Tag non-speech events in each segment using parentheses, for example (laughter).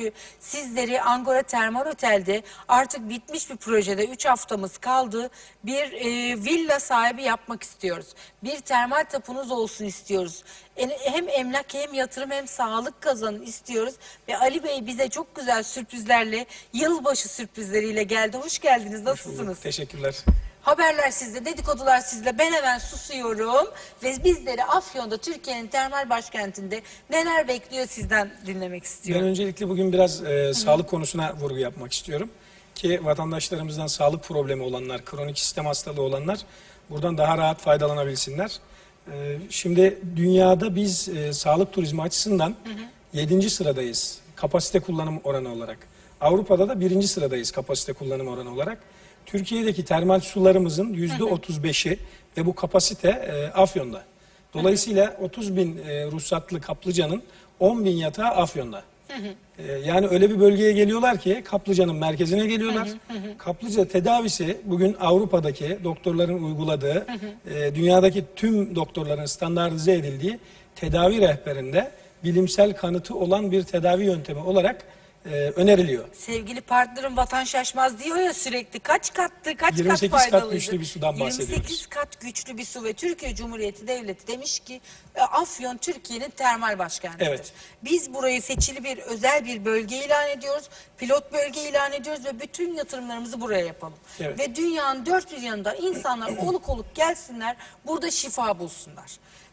Çünkü sizleri Angora Termal Otel'de artık bitmiş bir projede 3 haftamız kaldı. Bir e, villa sahibi yapmak istiyoruz. Bir termal tapunuz olsun istiyoruz. Hem emlak hem yatırım hem sağlık kazanın istiyoruz. Ve Ali Bey bize çok güzel sürprizlerle, yılbaşı sürprizleriyle geldi. Hoş geldiniz. Nasılsınız? Teşekkürler. Haberler sizde, dedikodular sizde. Ben hemen susuyorum ve bizleri Afyon'da Türkiye'nin termal başkentinde neler bekliyor sizden dinlemek Ben istiyorum. öncelikle bugün biraz e, sağlık konusuna vurgu yapmak istiyorum. Ki vatandaşlarımızdan sağlık problemi olanlar, kronik sistem hastalığı olanlar buradan daha rahat faydalanabilsinler. E, şimdi dünyada biz e, sağlık turizmi açısından 7. sıradayız kapasite kullanım oranı olarak. Avrupa'da da birinci sıradayız kapasite kullanım oranı olarak. Türkiye'deki termal sularımızın yüzde 35'i ve bu kapasite e, Afyon'da. Dolayısıyla 30 bin e, ruhsatlı kaplıcanın 10 bin yatağı Afyon'da. E, yani öyle bir bölgeye geliyorlar ki kaplıcanın merkezine geliyorlar. Kaplıca tedavisi bugün Avrupa'daki doktorların uyguladığı, e, dünyadaki tüm doktorların standartize edildiği tedavi rehberinde bilimsel kanıtı olan bir tedavi yöntemi olarak e, öneriliyor. Sevgili partnerim vatan şaşmaz diyor ya sürekli kaç kattı kaç 28 kat kat faydalıydı. güçlü bir sudan bahsediyoruz. 28 kat güçlü bir su ve Türkiye Cumhuriyeti Devleti demiş ki e, Afyon Türkiye'nin termal başkentidir. Evet. Biz burayı seçili bir özel bir bölge ilan ediyoruz. Pilot bölge ilan ediyoruz ve bütün yatırımlarımızı buraya yapalım. Evet. Ve dünyanın dört bir yanında insanlar (clears throat) oluk oluk gelsinler burada şifa bulsunlar.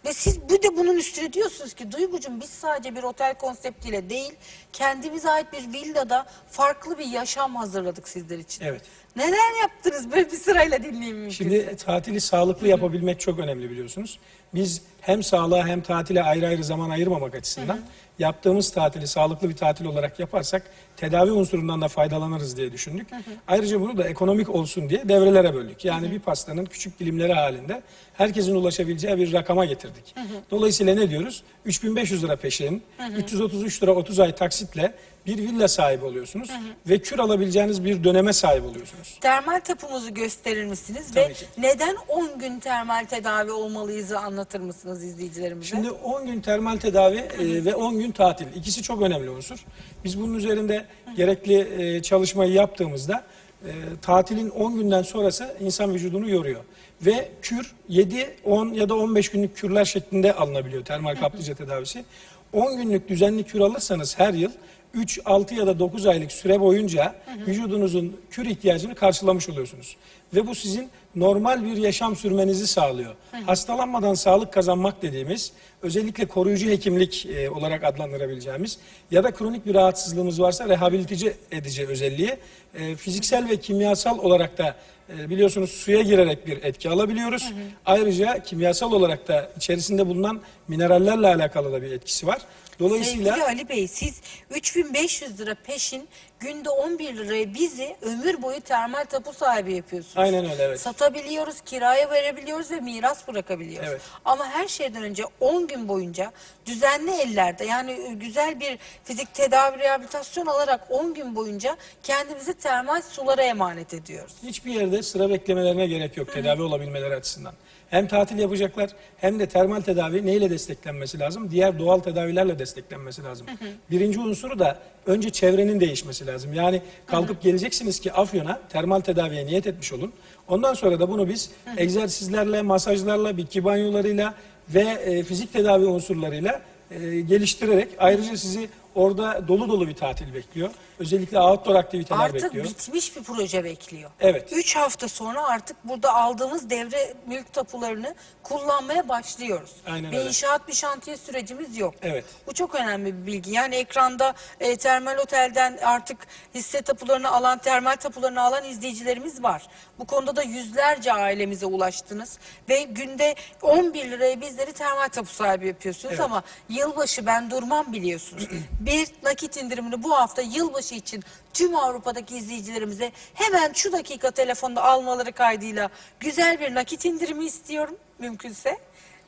Ve siz bu da bunun üstüne diyorsunuz ki Duygucuğum biz sadece bir otel konseptiyle değil kendimize ait bir villada farklı bir yaşam hazırladık sizler için. Evet. Neler yaptınız böyle bir sırayla dinleyeyim mümkünse. Şimdi tatili sağlıklı yapabilmek çok önemli biliyorsunuz. Biz hem sağlığa hem tatile ayrı ayrı zaman ayırmamak açısından yaptığımız tatili sağlıklı bir tatil olarak yaparsak tedavi unsurundan da faydalanırız diye düşündük. Ayrıca bunu da ekonomik olsun diye devrelere böldük. Yani bir pastanın küçük dilimleri halinde herkesin ulaşabileceği bir rakama getirdik. Dolayısıyla ne diyoruz? 3500 lira peşin, 333 lira 30 ay taksitle bir villa sahibi oluyorsunuz ve kür alabileceğiniz bir döneme sahip oluyorsunuz. Termal tapumuzu gösterir misiniz Tabii ve ki. neden 10 gün termal tedavi olmalıyızı anlatır mısınız izleyicilerimize? Şimdi 10 gün termal tedavi e, ve 10 gün tatil. İkisi çok önemli unsur. Biz bunun üzerinde gerekli e, çalışmayı yaptığımızda e, tatilin 10 günden sonrası insan vücudunu yoruyor. Ve kür 7, 10 ya da 15 günlük kürler şeklinde alınabiliyor termal kaplıca tedavisi. 10 günlük düzenli kür alırsanız her yıl 3, 6 ya da 9 aylık süre boyunca vücudunuzun kür ihtiyacını karşılamış oluyorsunuz. Ve bu sizin normal bir yaşam sürmenizi sağlıyor. Hastalanmadan sağlık kazanmak dediğimiz özellikle koruyucu hekimlik e, olarak adlandırabileceğimiz ya da kronik bir rahatsızlığımız varsa rehabilitici edici özelliği e, fiziksel ve kimyasal olarak da e, biliyorsunuz suya girerek bir etki alabiliyoruz. Ayrıca kimyasal olarak da içerisinde bulunan minerallerle alakalı da bir etkisi var. Dolayısıyla Sevgili Ali Bey siz 3500 lira peşin günde 11 liraya bizi ömür boyu termal tapu sahibi yapıyorsunuz. Aynen öyle, evet. Satabiliyoruz, kiraya verebiliyoruz ve miras bırakabiliyoruz. Evet. Ama her şeyden önce 10 gün boyunca düzenli ellerde yani e, güzel bir fizik tedavi rehabilitasyon alarak 10 gün boyunca kendimizi termal sulara emanet ediyoruz. Hiçbir yerde sıra beklemelerine gerek yok tedavi olabilmeleri açısından. Hem tatil yapacaklar hem de termal tedavi neyle desteklenmesi lazım? Diğer doğal tedavilerle desteklenmesi lazım. Birinci unsuru da önce çevrenin değişmesi lazım. Yani kalkıp geleceksiniz ki Afyon'a termal tedaviye niyet etmiş olun. Ondan sonra da bunu biz egzersizlerle, masajlarla, bitki banyolarıyla ve e, fizik tedavi unsurlarıyla e, geliştirerek ayrıca sizi orada dolu dolu bir tatil bekliyor. Özellikle outdoor aktiviteler Artık bekliyor. bitmiş bir proje bekliyor. Evet. 3 hafta sonra artık burada aldığımız devre mülk tapularını kullanmaya başlıyoruz. Aynen bir öyle. inşaat bir şantiye sürecimiz yok. Evet. Bu çok önemli bir bilgi. Yani ekranda e, termal otelden artık hisse tapularını alan, termal tapularını alan izleyicilerimiz var. Bu konuda da yüzlerce ailemize ulaştınız. Ve günde 11 liraya bizleri termal tapu sahibi yapıyorsunuz Evet. ama yılbaşı ben durmam biliyorsunuz. (clears throat) bir nakit indirimini bu hafta yılbaşı için tüm Avrupa'daki izleyicilerimize hemen şu dakika telefonda almaları kaydıyla güzel bir nakit indirimi istiyorum mümkünse.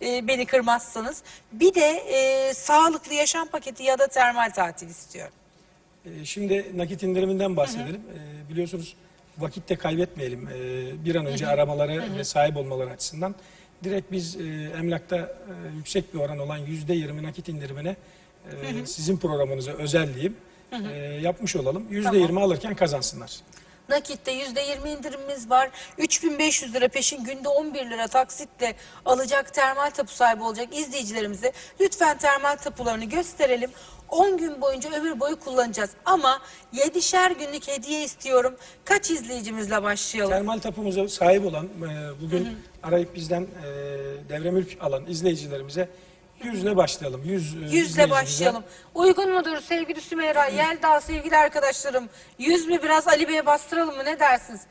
e, beni kırmazsanız. Bir de e, sağlıklı yaşam paketi ya da termal tatil istiyorum. Ee, Şimdi nakit indiriminden bahsedelim. Ee, Biliyorsunuz vakitte kaybetmeyelim. Ee, Bir an önce aramaları ve sahip olmaları açısından. Direkt biz e, emlakta e, yüksek bir oran olan yüzde yirmi nakit indirimine e, sizin programınıza özel diyeyim. e, yapmış olalım. %20 alırken kazansınlar. Nakitte %20 indirimimiz var. 3500 lira peşin günde 11 lira taksitle alacak termal tapu sahibi olacak izleyicilerimize lütfen termal tapularını gösterelim. 10 gün boyunca ömür boyu kullanacağız. Ama 7'şer günlük hediye istiyorum. Kaç izleyicimizle başlayalım? Termal tapumuza sahip olan e, bugün arayıp bizden e, devre mülk alan izleyicilerimize yüzle başlayalım. Yüz, e, Yüzle başlayalım. Uygun mudur sevgili Sümeyra, Yelda, sevgili arkadaşlarım? Yüz mü biraz Ali Bey'e bastıralım mı ne dersiniz?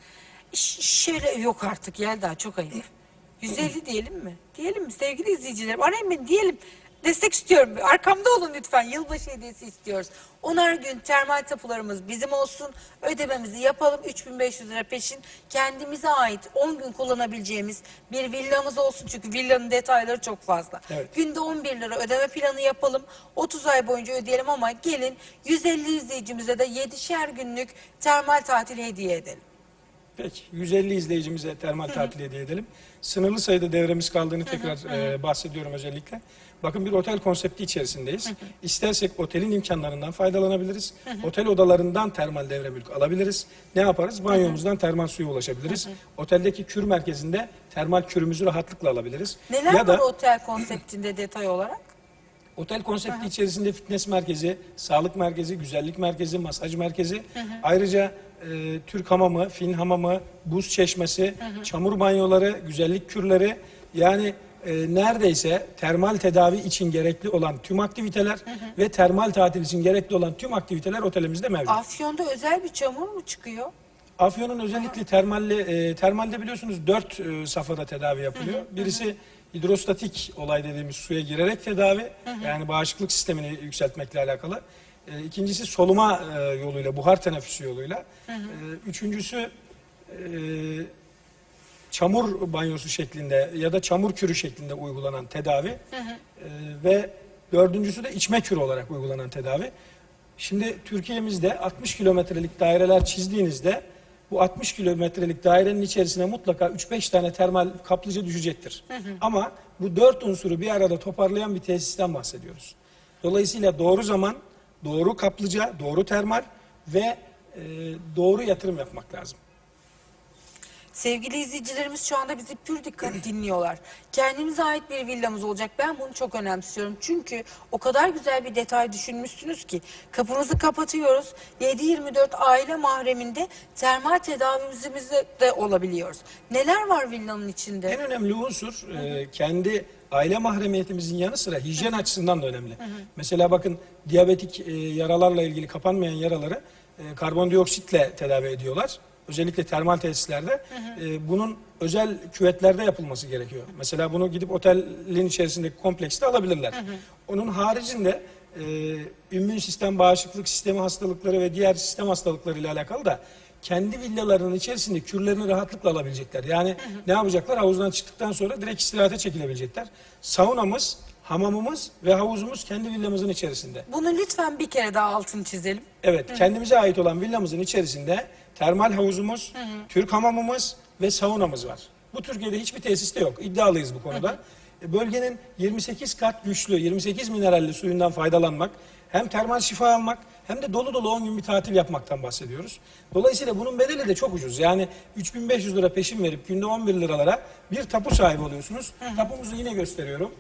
Ş- şöyle yok artık Yelda çok ayıp. (clears throat) 150 diyelim mi? Diyelim mi sevgili izleyicilerim? Arayın beni diyelim. Destek istiyorum. Arkamda olun lütfen. Yılbaşı hediyesi istiyoruz. Onar gün termal tapularımız bizim olsun. Ödememizi yapalım. 3500 lira peşin. Kendimize ait 10 gün kullanabileceğimiz bir villamız olsun. Çünkü villanın detayları çok fazla. Evet. Günde 11 lira ödeme planı yapalım. 30 ay boyunca ödeyelim ama gelin 150 izleyicimize de 7'şer günlük termal tatil hediye edelim. Peki 150 izleyicimize termal tatil hediye edelim. Sınırlı sayıda devremiz kaldığını tekrar e, bahsediyorum özellikle. Bakın bir otel konsepti içerisindeyiz. İstersek otelin imkanlarından faydalanabiliriz. Otel odalarından termal devre mülk alabiliriz. Ne yaparız? Banyomuzdan termal suya ulaşabiliriz. Oteldeki kür merkezinde termal kürümüzü rahatlıkla alabiliriz. Neler ya da var otel konseptinde detay olarak? Otel konsepti içerisinde fitness merkezi, sağlık merkezi, güzellik merkezi, masaj merkezi. Ayrıca e, Türk hamamı, Fin hamamı, buz çeşmesi, çamur banyoları, güzellik kürleri. Yani e, neredeyse termal tedavi için gerekli olan tüm aktiviteler ve termal tatil için gerekli olan tüm aktiviteler otelimizde mevcut. Afyon'da özel bir çamur mu çıkıyor? Afyon'un özellikle termalle, e, termalde biliyorsunuz dört e, safhada tedavi yapılıyor. Birisi hidrostatik olay dediğimiz suya girerek tedavi. Yani bağışıklık sistemini yükseltmekle alakalı. E, ikincisi soluma e, yoluyla, buhar teneffüsü yoluyla. E, üçüncüsü e, çamur banyosu şeklinde ya da çamur kürü şeklinde uygulanan tedavi. E, ve dördüncüsü de içme kürü olarak uygulanan tedavi. Şimdi Türkiye'mizde 60 kilometrelik daireler çizdiğinizde bu 60 kilometrelik dairenin içerisine mutlaka 3-5 tane termal kaplıca düşecektir. Ama bu dört unsuru bir arada toparlayan bir tesisten bahsediyoruz. Dolayısıyla doğru zaman, doğru kaplıca, doğru termal ve e, doğru yatırım yapmak lazım. Sevgili izleyicilerimiz şu anda bizi pür dikkat dinliyorlar. Kendimize ait bir villamız olacak. Ben bunu çok önemsiyorum. Çünkü o kadar güzel bir detay düşünmüşsünüz ki kapımızı kapatıyoruz. 7-24 aile mahreminde termal tedavimizde de olabiliyoruz. Neler var villanın içinde? En önemli unsur e, kendi aile mahremiyetimizin yanı sıra hijyen açısından da önemli. Mesela bakın diyabetik e, yaralarla ilgili kapanmayan yaraları e, karbondioksitle tedavi ediyorlar. Özellikle termal tesislerde. E, bunun özel küvetlerde yapılması gerekiyor. Mesela bunu gidip otelin içerisindeki komplekste alabilirler. Onun haricinde e, immün sistem, bağışıklık sistemi hastalıkları ve diğer sistem hastalıkları ile alakalı da kendi villalarının içerisinde kürlerini rahatlıkla alabilecekler. Yani ne yapacaklar? Havuzdan çıktıktan sonra direkt istirahate çekilebilecekler. Saunamız, hamamımız ve havuzumuz kendi villamızın içerisinde. Bunu lütfen bir kere daha altını çizelim. Evet, kendimize ait olan villamızın içerisinde termal havuzumuz, Türk hamamımız ve saunamız var. Bu Türkiye'de hiçbir tesiste yok. İddialıyız bu konuda. E, Bölgenin 28 kat güçlü, 28 mineralli suyundan faydalanmak, hem termal şifa almak hem de dolu dolu 10 gün bir tatil yapmaktan bahsediyoruz. Dolayısıyla bunun bedeli de çok ucuz. Yani 3500 lira peşin verip günde 11 liralara bir tapu sahibi oluyorsunuz. Tapumuzu yine gösteriyorum.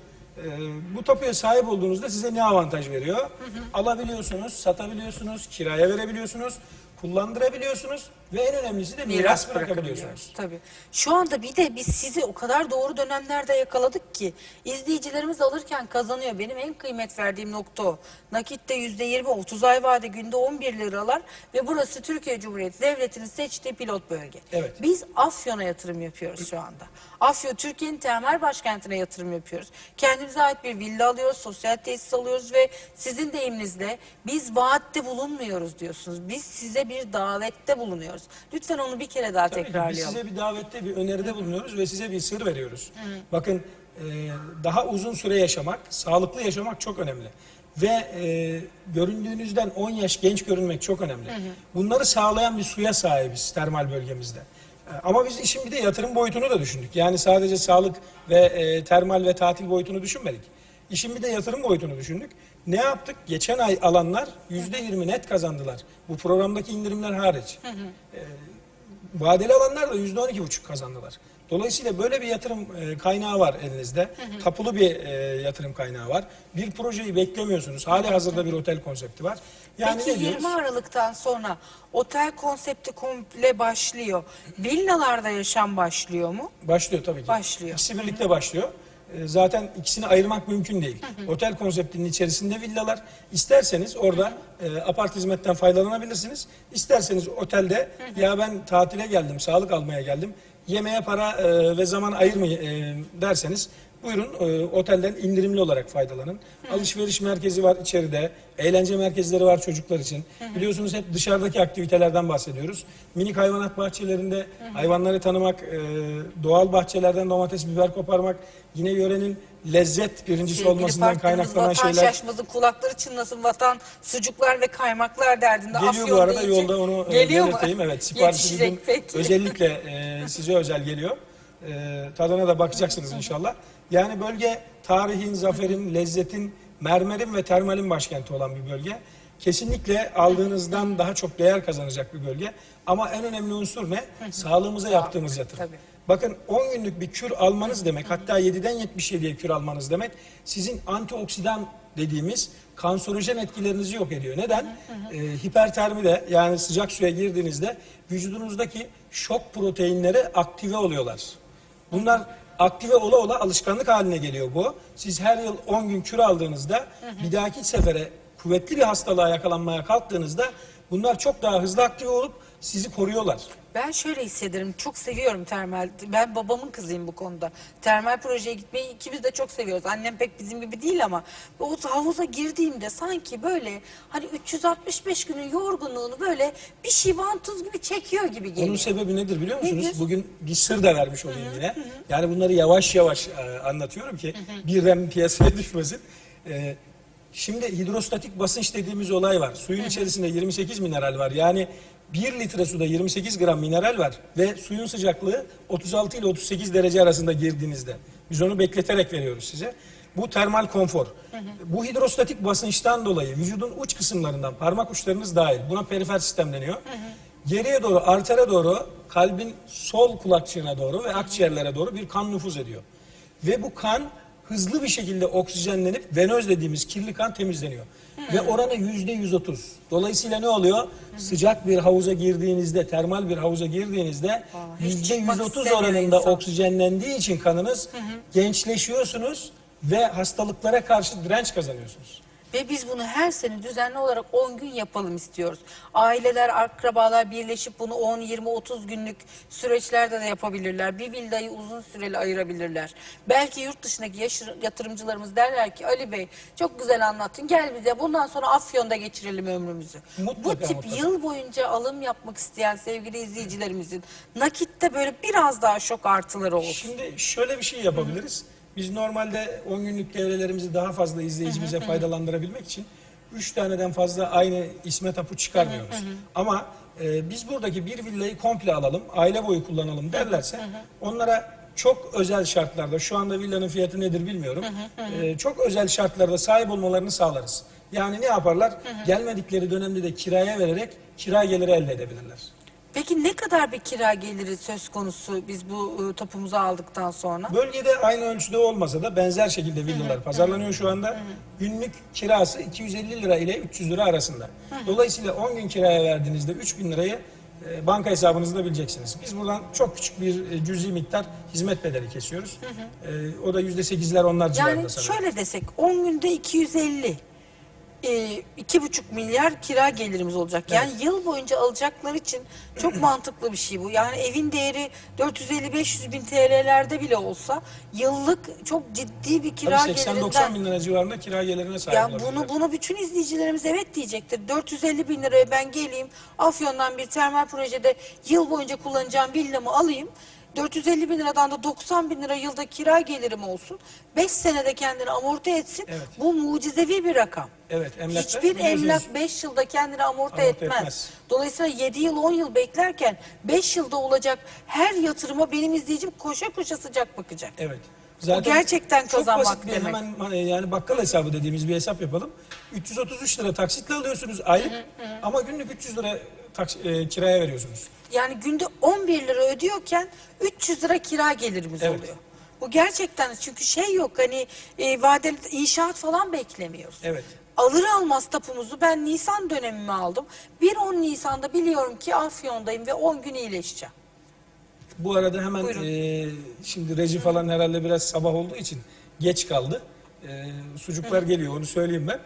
Ee, bu tapuya sahip olduğunuzda size ne avantaj veriyor? Alabiliyorsunuz, satabiliyorsunuz, kiraya verebiliyorsunuz, kullandırabiliyorsunuz ve en önemlisi de miras bırakabiliyorsunuz. Tabii. Şu anda bir de biz sizi o kadar doğru dönemlerde yakaladık ki izleyicilerimiz alırken kazanıyor. Benim en kıymet verdiğim nokta o. Nakitte yüzde yirmi, 30 ay vade günde 11 liralar ve burası Türkiye Cumhuriyeti Devleti'nin seçtiği pilot bölge. Evet. Biz Afyon'a yatırım yapıyoruz şu anda. Afyon Türkiye'nin termal başkentine yatırım yapıyoruz. Kendimize ait bir villa alıyoruz, sosyal tesis alıyoruz ve sizin deyiminizle biz vaatte bulunmuyoruz diyorsunuz. Biz size bir davette bulunuyoruz. Lütfen onu bir kere daha Tabii ki biz tekrarlayalım. size bir davette, bir öneride bulunuyoruz ve size bir sır veriyoruz. Bakın e, daha uzun süre yaşamak, sağlıklı yaşamak çok önemli. Ve e, göründüğünüzden 10 yaş genç görünmek çok önemli. Bunları sağlayan bir suya sahibiz termal bölgemizde. E, Ama biz işin bir de yatırım boyutunu da düşündük. Yani sadece sağlık ve e, termal ve tatil boyutunu düşünmedik. İşin bir de yatırım boyutunu düşündük. Ne yaptık? Geçen ay alanlar %20 net kazandılar. Bu programdaki indirimler hariç. Ee, vadeli alanlar da %12,5 kazandılar. Dolayısıyla böyle bir yatırım e, kaynağı var elinizde. Tapulu bir e, yatırım kaynağı var. Bir projeyi beklemiyorsunuz. Hali hazırda bir otel konsepti var. Yani Peki ne diyoruz? 20 Aralık'tan sonra otel konsepti komple başlıyor. Villalarda yaşam başlıyor mu? Başlıyor tabii ki. Başlıyor. İkisi birlikte başlıyor. Ee, Zaten ikisini ayırmak mümkün değil. Otel konseptinin içerisinde villalar. İsterseniz orada e, apart hizmetten faydalanabilirsiniz. İsterseniz otelde ya ben tatile geldim, sağlık almaya geldim. Yemeğe para e, ve zaman ayırmayı e, derseniz buyurun e, otelden indirimli olarak faydalanın. Alışveriş merkezi var içeride. Eğlence merkezleri var çocuklar için. Biliyorsunuz hep dışarıdaki aktivitelerden bahsediyoruz. Minik hayvanat bahçelerinde hayvanları tanımak, e, doğal bahçelerden domates, biber koparmak, yine yörenin lezzet birincisi Sevgili olmasından kaynaklanan vatan şeyler şaşmasın, kulakları çınlasın vatan sucuklar ve kaymaklar derdinde. geliyor Afyon bu arada deyince yolda onu e, geliyor mu? belirteyim. Evet (laughs) siparişi bugün özellikle e, size özel geliyor. E, tadına da bakacaksınız inşallah. Yani bölge tarihin, zaferin, lezzetin, mermerin ve termalin başkenti olan bir bölge. Kesinlikle aldığınızdan daha çok değer kazanacak bir bölge. Ama en önemli unsur ne? Sağlığımıza yaptığımız yatırım. Tabii. Bakın 10 günlük bir kür almanız demek hatta 7'den 77'ye kür almanız demek sizin antioksidan dediğimiz kanserojen etkilerinizi yok ediyor. Neden? Ee, hipertermide yani sıcak suya girdiğinizde vücudunuzdaki şok proteinleri aktive oluyorlar. Bunlar aktive ola ola alışkanlık haline geliyor bu. Siz her yıl 10 gün kür aldığınızda bir dahaki sefere kuvvetli bir hastalığa yakalanmaya kalktığınızda bunlar çok daha hızlı aktive olup sizi koruyorlar. Ben şöyle hissederim. Çok seviyorum termal. Ben babamın kızıyım bu konuda. Termal projeye gitmeyi ikimiz de çok seviyoruz. Annem pek bizim gibi değil ama o havuza girdiğimde sanki böyle hani 365 günün yorgunluğunu böyle bir şey vantuz gibi çekiyor gibi geliyor. Onun sebebi nedir biliyor musunuz? Nedir? Bugün bir sır da vermiş olayım yine. Yani bunları yavaş yavaş e, anlatıyorum ki birden piyasaya (laughs) düşmesin. E, şimdi hidrostatik basınç dediğimiz olay var. Suyun içerisinde 28 mineral var. Yani 1 litre suda 28 gram mineral var ve suyun sıcaklığı 36 ile 38 derece arasında girdiğinizde. Biz onu bekleterek veriyoruz size. Bu termal konfor. Bu hidrostatik basınçtan dolayı vücudun uç kısımlarından parmak uçlarınız dahil buna perifer sistem deniyor. Geriye doğru artere doğru kalbin sol kulakçığına doğru ve akciğerlere doğru bir kan nüfuz ediyor. Ve bu kan hızlı bir şekilde oksijenlenip venöz dediğimiz kirli kan temizleniyor. Ve oranı yüzde 130. Dolayısıyla ne oluyor? Sıcak bir havuza girdiğinizde, termal bir havuza girdiğinizde yüzde çıkmak 130 istemiyor oranında insan. oksijenlendiği için kanınız gençleşiyorsunuz ve hastalıklara karşı direnç kazanıyorsunuz. Ve biz bunu her sene düzenli olarak 10 gün yapalım istiyoruz. Aileler, akrabalar birleşip bunu 10, 20, 30 günlük süreçlerde de yapabilirler. Bir villayı uzun süreli ayırabilirler. Belki yurt dışındaki yatırımcılarımız derler ki Ali Bey çok güzel anlattın gel bize bundan sonra Afyon'da geçirelim ömrümüzü. Mutlaka, Bu tip mutlaka. yıl boyunca alım yapmak isteyen sevgili izleyicilerimizin nakitte böyle biraz daha şok artıları olsun. Şimdi şöyle bir şey yapabiliriz. Biz normalde 10 günlük devrelerimizi daha fazla izleyicimize faydalandırabilmek için 3 taneden fazla aynı isme tapu çıkarmıyoruz. Ama e, biz buradaki bir villayı komple alalım, aile boyu kullanalım derlerse onlara çok özel şartlarda, şu anda villanın fiyatı nedir bilmiyorum, e, çok özel şartlarda sahip olmalarını sağlarız. Yani ne yaparlar? Gelmedikleri dönemde de kiraya vererek kira geliri elde edebilirler. Peki ne kadar bir kira geliri söz konusu biz bu e, topumuzu aldıktan sonra? Bölgede aynı ölçüde olmasa da benzer şekilde villalar pazarlanıyor şu anda. Günlük kirası 250 lira ile 300 lira arasında. Dolayısıyla 10 gün kiraya verdiğinizde 3000 lirayı e, banka hesabınızda bileceksiniz. Biz buradan çok küçük bir e, cüzi miktar hizmet bedeli kesiyoruz. E, o da %8'ler onlar civarında Yani sanırım. şöyle desek 10 günde 250 e, iki buçuk milyar kira gelirimiz olacak. Yani yıl boyunca alacaklar için çok (clears throat) mantıklı bir şey bu. Yani evin değeri 450-500 bin TL'lerde bile olsa yıllık çok ciddi bir kira Tabii 80-90 gelirinden bin lira civarında kira gelirine sahip ya olabilirler. bunu bunu bütün izleyicilerimiz evet diyecektir. 450 bin liraya ben geleyim Afyon'dan bir termal projede yıl boyunca kullanacağım villamı alayım. 450 bin liradan da 90 bin lira yılda kira gelirim olsun. 5 senede kendini amorti etsin. Evet. Bu mucizevi bir rakam. Evet, emlakta Hiçbir emlak 5 yılda kendini amorti, Amorti etmez. etmez. Dolayısıyla 7 yıl 10 yıl beklerken 5 yılda olacak her yatırıma benim izleyicim koşa koşa sıcak bakacak. Evet. O gerçekten çok kazanmak basit bir demek. Hemen e, yani bakkal hesabı dediğimiz bir hesap yapalım. 333 lira taksitle alıyorsunuz aylık ama günlük 300 lira taks- e, kiraya veriyorsunuz. Yani günde 11 lira ödüyorken 300 lira kira gelirimiz Evet. oluyor. Bu gerçekten çünkü şey yok hani e, vadeli inşaat falan beklemiyoruz. Evet. Alır almaz tapumuzu ben Nisan dönemimi aldım. 1-10 Nisan'da biliyorum ki Afyon'dayım ve 10 gün iyileşeceğim. Bu arada hemen Buyurun. e, şimdi reji falan herhalde biraz sabah olduğu için geç kaldı. E, sucuklar geliyor onu söyleyeyim ben.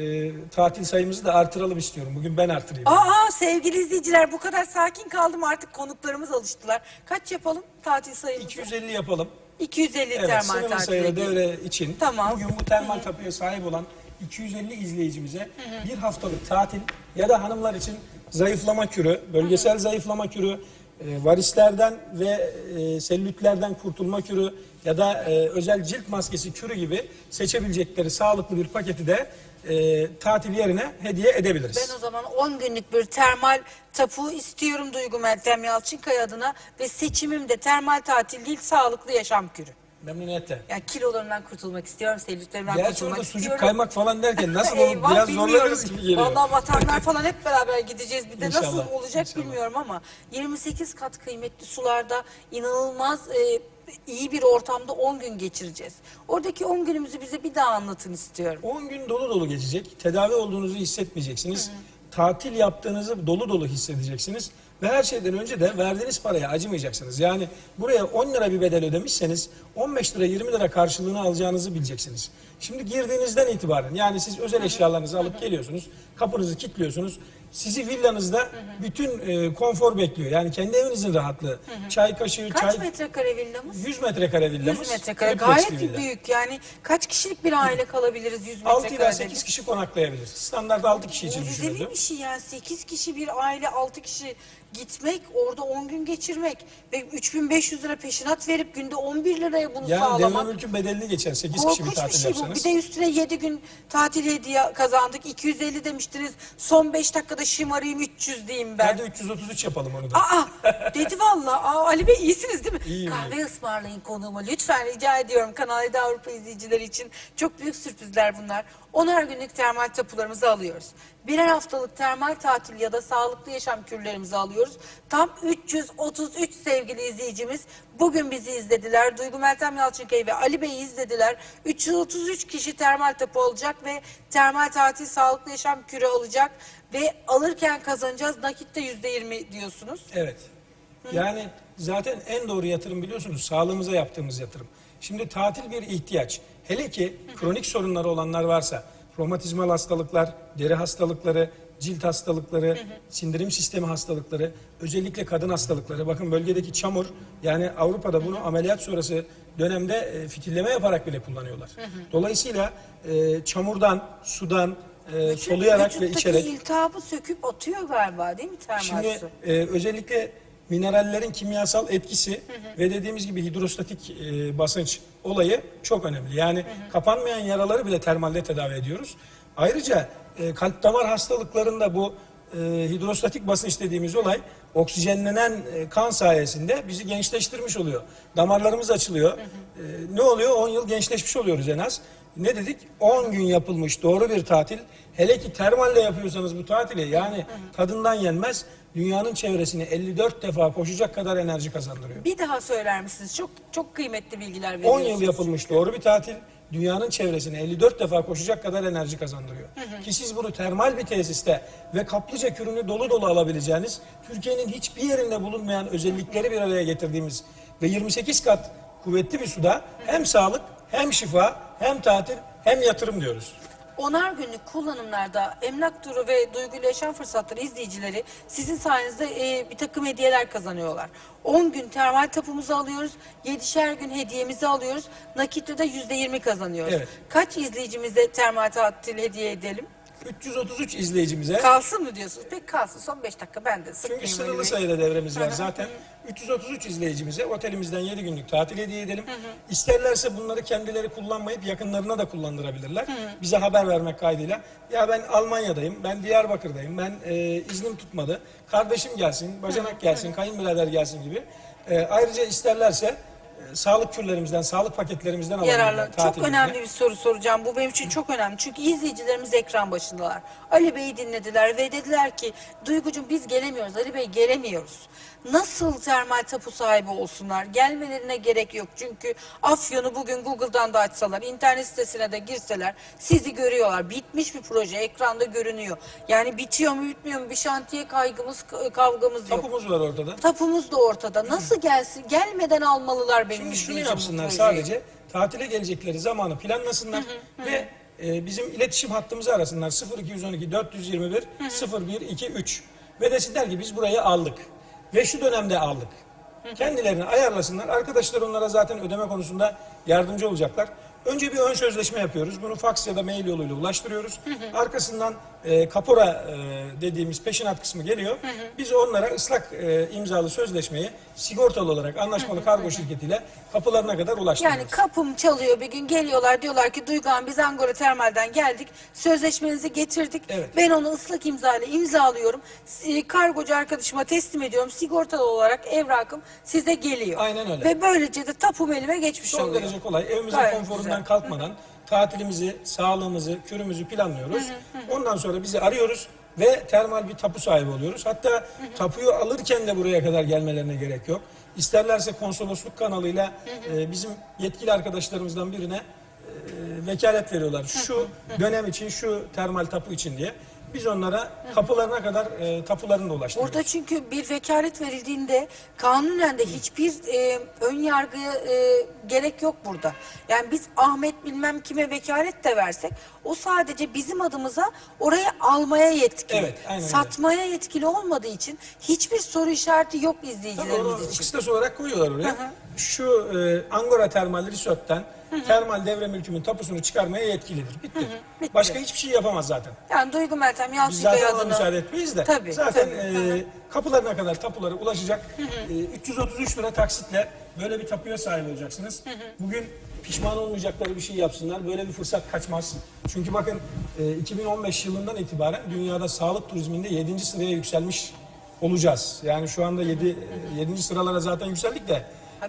E, tatil sayımızı da artıralım istiyorum. Bugün ben artırayım. Aa sevgili izleyiciler bu kadar sakin kaldım artık konuklarımız alıştılar. Kaç yapalım tatil sayımızı? 250 yapalım. 250 Evet, termal sınırlı tatil sayıda devre için Tamam. bugün bu termal tapuya sahip olan 250 izleyicimize bir haftalık tatil ya da hanımlar için zayıflama kürü, bölgesel zayıflama kürü, e, varislerden ve e, sellütlerden kurtulma kürü ya da e, özel cilt maskesi kürü gibi seçebilecekleri sağlıklı bir paketi de e, tatil yerine hediye edebiliriz. Ben o zaman 10 günlük bir termal tapu istiyorum Duygu Meltem Yalçınkaya adına ve seçimim de termal tatil değil sağlıklı yaşam kürü. Memnuniyetle. Yani kilolarımdan kurtulmak istiyorum, selülitlerimden Gerçi kurtulmak orada sucuk istiyorum. kaymak falan derken (laughs) nasıl olur Eyvah, biraz bilmiyorum. zorlanırız gibi geliyor. Vallahi vatanlar (laughs) falan hep beraber gideceğiz. Bir de nasıl İnşallah, olacak inşallah. bilmiyorum ama 28 kat kıymetli sularda inanılmaz e, iyi bir ortamda 10 gün geçireceğiz. Oradaki 10 günümüzü bize bir daha anlatın istiyorum. 10 gün dolu dolu geçecek. Tedavi olduğunuzu hissetmeyeceksiniz. Tatil yaptığınızı dolu dolu hissedeceksiniz. Ve her şeyden önce de verdiğiniz paraya acımayacaksınız. Yani buraya 10 lira bir bedel ödemişseniz 15 lira 20 lira karşılığını alacağınızı bileceksiniz. Şimdi girdiğinizden itibaren yani siz özel eşyalarınızı alıp geliyorsunuz. Kapınızı kilitliyorsunuz. Sizi villanızda bütün e, konfor bekliyor. Yani kendi evinizin rahatlığı. Çay kaşığı, Kaç çay metrekare villamız? 100 metrekare villamız. 100 metrekare. Gayet villa. büyük yani. Kaç kişilik bir aile kalabiliriz 100 6 metrekare? ila 8 kişi konaklayabilir. Standart 6 kişi için Mucizevi düşünüldü. bir şey yani 8 kişi bir aile 6 kişi gitmek orada 10 gün geçirmek ve 3500 lira peşinat verip günde 11 liraya bunu Yani sağlamak. devre mülkün bedelini geçen 8 kişi bir Korkunç bir tatil şey bu. yapsanız. Bir de üstüne 7 gün tatil hediye kazandık. 250 demiştiniz. Son 5 dakikada şımarayım 300 diyeyim ben. Hadi 333 yapalım onu da. Aa dedi valla. Aa, Ali Bey iyisiniz değil mi? İyiyim, Kahve ısmarlayın konuğuma. Lütfen rica ediyorum Kanal 7 Avrupa izleyicileri için. Çok büyük sürprizler bunlar. 10'ar günlük termal tapularımızı alıyoruz. Birer haftalık termal tatil ya da sağlıklı yaşam kürlerimizi alıyoruz. Tam 333 sevgili izleyicimiz bugün bizi izlediler. Duygu Meltem Yalçınkaya ve Ali Bey'i izlediler. 333 kişi termal tapu alacak ve termal tatil sağlıklı yaşam kürü alacak. Ve alırken kazanacağız. Nakitte %20 diyorsunuz. Evet. Yani zaten en doğru yatırım biliyorsunuz sağlığımıza yaptığımız yatırım. Şimdi tatil bir ihtiyaç. Hele ki kronik sorunları olanlar varsa romatizmal hastalıklar, deri hastalıkları, cilt hastalıkları, sindirim sistemi hastalıkları, özellikle kadın hastalıkları. Bakın bölgedeki çamur yani Avrupa'da bunu ameliyat sonrası dönemde e, fitilleme yaparak bile kullanıyorlar. Dolayısıyla e, çamurdan, sudan, e, soluyarak ve içerek iltihabı söküp atıyor galiba değil mi termal Şimdi su? e, özellikle minerallerin kimyasal etkisi ve dediğimiz gibi hidrostatik e, basınç olayı çok önemli. Yani kapanmayan yaraları bile termalde tedavi ediyoruz. Ayrıca e, kalp damar hastalıklarında bu e, hidrostatik basınç dediğimiz olay oksijenlenen e, kan sayesinde bizi gençleştirmiş oluyor. Damarlarımız açılıyor. E, ne oluyor? 10 yıl gençleşmiş oluyoruz en az. Ne dedik? 10 gün yapılmış doğru bir tatil. Hele ki termalle yapıyorsanız bu tatili yani tadından yenmez. Dünyanın çevresini 54 defa koşacak kadar enerji kazandırıyor. Bir daha söyler misiniz? Çok çok kıymetli bilgiler 10 veriyorsunuz. yıl yapılmış doğru bir tatil dünyanın çevresini 54 defa koşacak kadar enerji kazandırıyor. Ki siz bunu termal bir tesiste ve kaplıca kürünü dolu dolu alabileceğiniz Türkiye'nin hiçbir yerinde bulunmayan özellikleri bir araya getirdiğimiz ve 28 kat kuvvetli bir suda hem sağlık hem şifa hem tatil hem yatırım diyoruz. Onar günlük kullanımlarda emlak turu ve duygulu yaşam fırsatları izleyicileri sizin sayenizde e, bir takım hediyeler kazanıyorlar. 10 gün termal tapumuzu alıyoruz. 7'şer gün hediyemizi alıyoruz. Nakitte de %20 kazanıyoruz. Evet. Kaç izleyicimize termal tatil hediye edelim? 333 izleyicimize Kalsın mı diyorsunuz? Peki kalsın. Son 5 dakika ben de Çünkü sıkmayayım. Sınırlı sayıda devremiz var zaten. 333 izleyicimize otelimizden 7 günlük tatil hediye edelim. İsterlerse bunları kendileri kullanmayıp yakınlarına da kullandırabilirler. Bize haber vermek kaydıyla. Ya ben Almanya'dayım, ben Diyarbakır'dayım, ben e, iznim tutmadı. Kardeşim gelsin, bacanak gelsin, kayınbirader gelsin gibi. E, ayrıca isterlerse sağlık kürlerimizden, sağlık paketlerimizden yararlı. Çok önemli bir soru soracağım. Bu benim için çok önemli. Çünkü izleyicilerimiz ekran başındalar. Ali Bey'i dinlediler ve dediler ki Duygucuğum biz gelemiyoruz. Ali Bey gelemiyoruz. Nasıl termal tapu sahibi olsunlar? Gelmelerine gerek yok. Çünkü Afyon'u bugün Google'dan da açsalar, internet sitesine de girseler sizi görüyorlar. Bitmiş bir proje ekranda görünüyor. Yani bitiyor mu bitmiyor mu bir şantiye kaygımız kavgamız yok. Tapumuz var ortada. Tapumuz da ortada. Nasıl gelsin? Gelmeden almalılar benim Şimdi şunu izleyicim bu yapsınlar projeyi. sadece tatile gelecekleri zamanı planlasınlar ve e, bizim iletişim hattımızı arasınlar 0212 421 0123 ve desinler ki biz burayı aldık ve şu dönemde aldık. Kendilerini ayarlasınlar. Arkadaşlar onlara zaten ödeme konusunda yardımcı olacaklar. Önce bir ön sözleşme yapıyoruz. Bunu faks ya da mail yoluyla ulaştırıyoruz. Arkasından e, kapora e, dediğimiz peşinat kısmı geliyor. Biz onlara ıslak e, imzalı sözleşmeyi sigortalı olarak anlaşmalı kargo şirketiyle kapılarına kadar ulaştırıyoruz. Yani kapım çalıyor bir gün geliyorlar diyorlar ki Duygu Hanım biz Angora Termal'den geldik. Sözleşmenizi getirdik. Evet. Ben onu ıslak imzayla imzalıyorum. Si- Kargocu arkadaşıma teslim ediyorum. Sigortalı olarak evrakım size geliyor. Aynen öyle. Ve böylece de tapum elime geçmiş Son oluyor. derece kolay. Evimizin Gayet konforundan güzel. kalkmadan tatilimizi, sağlığımızı, kürümüzü planlıyoruz. Ondan sonra bizi arıyoruz ve termal bir tapu sahibi oluyoruz. Hatta tapuyu alırken de buraya kadar gelmelerine gerek yok. İsterlerse konsolosluk kanalıyla e, bizim yetkili arkadaşlarımızdan birine e, vekalet veriyorlar. Şu dönem için, şu termal tapu için diye. Biz onlara kapılarına kadar e, tapularını da ulaştırıyoruz. Burada çünkü bir vekalet verildiğinde kanunen de hiçbir e, ön yargıya e, gerek yok burada. Yani biz Ahmet bilmem kime vekalet de versek o sadece bizim adımıza orayı almaya yetkili. Evet, aynen öyle. Satmaya yetkili olmadığı için hiçbir soru işareti yok Tabii izleyicilerimiz onu için. kıstas olarak koyuyorlar oraya. Şu e, Angora Termal Resort'ten (laughs) termal devre mülkümün tapusunu çıkarmaya yetkilidir. Bitti. Bitti. Başka hiçbir şey yapamaz zaten. Yani Duygu Meltem Biz Yalçınkaya zaten ona adına müsaade etmeyiz de. Tabii, zaten tabii. e, kapılarına kadar tapuları ulaşacak. E, 333 lira taksitle böyle bir tapuya sahip olacaksınız. Bugün pişman olmayacakları bir şey yapsınlar. Böyle bir fırsat kaçmaz. Çünkü bakın e, 2015 yılından itibaren dünyada sağlık turizminde 7. sıraya yükselmiş olacağız. Yani şu anda 7 7. sıralara zaten yükseldik de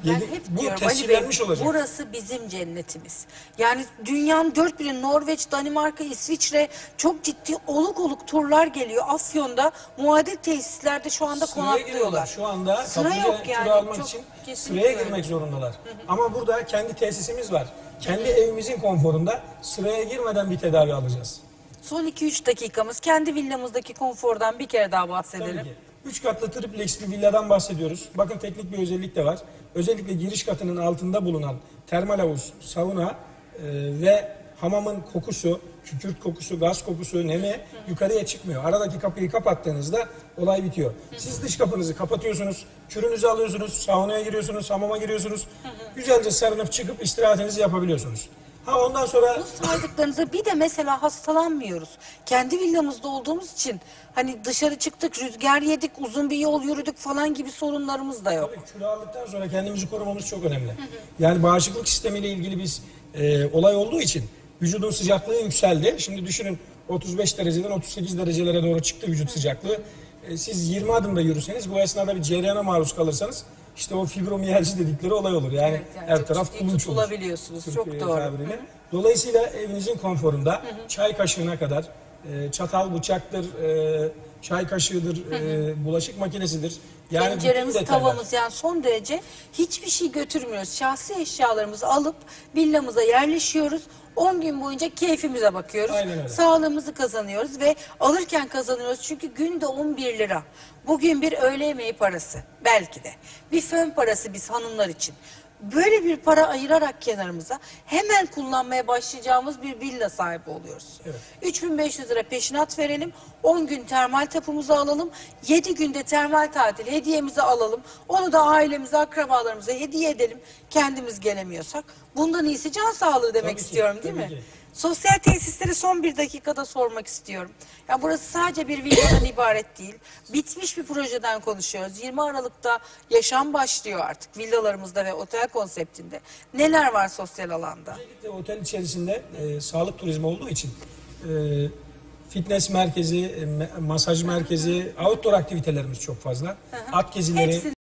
Ben yedi- hep bu diyorum Ali Bey, tescillenmiş olacak. burası bizim cennetimiz. Yani dünyanın dört bir Norveç, Danimarka, İsviçre çok ciddi oluk oluk turlar geliyor. Afyon'da muadil tesislerde şu anda Sıraya giriyorlar. konaklıyorlar. Şu anda Sıra kapıya yok yani, kira almak çok için kesinlikle sıraya öyle. girmek zorundalar. Ama burada kendi tesisimiz var. Kendi evimizin konforunda sıraya girmeden bir tedavi alacağız. Son 2-3 dakikamız kendi villamızdaki konfordan bir kere daha Tabii bahsedelim. ki. Üç katlı triplex bir villadan bahsediyoruz. Bakın teknik bir özellik de var. Özellikle giriş katının altında bulunan termal havuz, sauna e, ve hamamın kokusu, kükürt kokusu, gaz kokusu, nemi yukarıya çıkmıyor. Aradaki kapıyı kapattığınızda olay bitiyor. Siz dış kapınızı kapatıyorsunuz, kürünüzü alıyorsunuz, saunaya giriyorsunuz, hamama giriyorsunuz. Güzelce sarınıp çıkıp istirahatinizi yapabiliyorsunuz. Ha ondan sonra Bu saydıklarınıza bir de mesela hastalanmıyoruz. Kendi villamızda olduğumuz için hani dışarı çıktık, rüzgar yedik, uzun bir yol yürüdük falan gibi sorunlarımız da yok. Tabii kilo aldıktan sonra kendimizi korumamız çok önemli. Yani bağışıklık sistemiyle ilgili biz e, olay olduğu için vücudun sıcaklığı yükseldi. Şimdi düşünün 35 dereceden 38 derecelere doğru çıktı vücut sıcaklığı. E, siz 20 adımda yürüseniz bu esnada bir cereyana maruz kalırsanız işte o fibromiyalji dedikleri olay olur. Yani, Evet, yani her taraf kulunç olur. tutulabiliyorsunuz. Çok doğru. tabiriyle. Dolayısıyla evinizin konforunda çay kaşığına kadar e, çatal bıçaktır, e, çay kaşığıdır, e, bulaşık makinesidir. Yani bütün Tenceremiz, detaylar. tavamız yani son derece hiçbir şey götürmüyoruz. Şahsi eşyalarımızı alıp villamıza yerleşiyoruz. 10 gün boyunca keyfimize bakıyoruz. Aynen öyle. Sağlığımızı kazanıyoruz ve alırken kazanıyoruz. Çünkü günde 11 lira. Bugün bir öğle yemeği parası belki de. Bir fön parası biz hanımlar için. Böyle bir para ayırarak kenarımıza hemen kullanmaya başlayacağımız bir villa sahibi oluyoruz. Evet. 3500 lira peşinat verelim. 10 gün termal tapumuzu alalım. 7 günde termal tatil hediyemizi alalım. Onu da ailemize, akrabalarımıza hediye edelim. Kendimiz gelemiyorsak. Bundan iyisi can sağlığı demek Tabii ki, istiyorum değil tabii mi? ki. Sosyal tesisleri son bir dakikada sormak istiyorum. Ya burası sadece bir villadan (coughs) ibaret değil. Bitmiş bir projeden konuşuyoruz. 20 Aralık'ta yaşam başlıyor artık villalarımızda ve otel konseptinde. Neler var sosyal alanda? Özellikle otel içerisinde e, sağlık turizmi olduğu için e, fitness merkezi, e, masaj merkezi, outdoor aktivitelerimiz çok fazla. At gezileri, Hepsi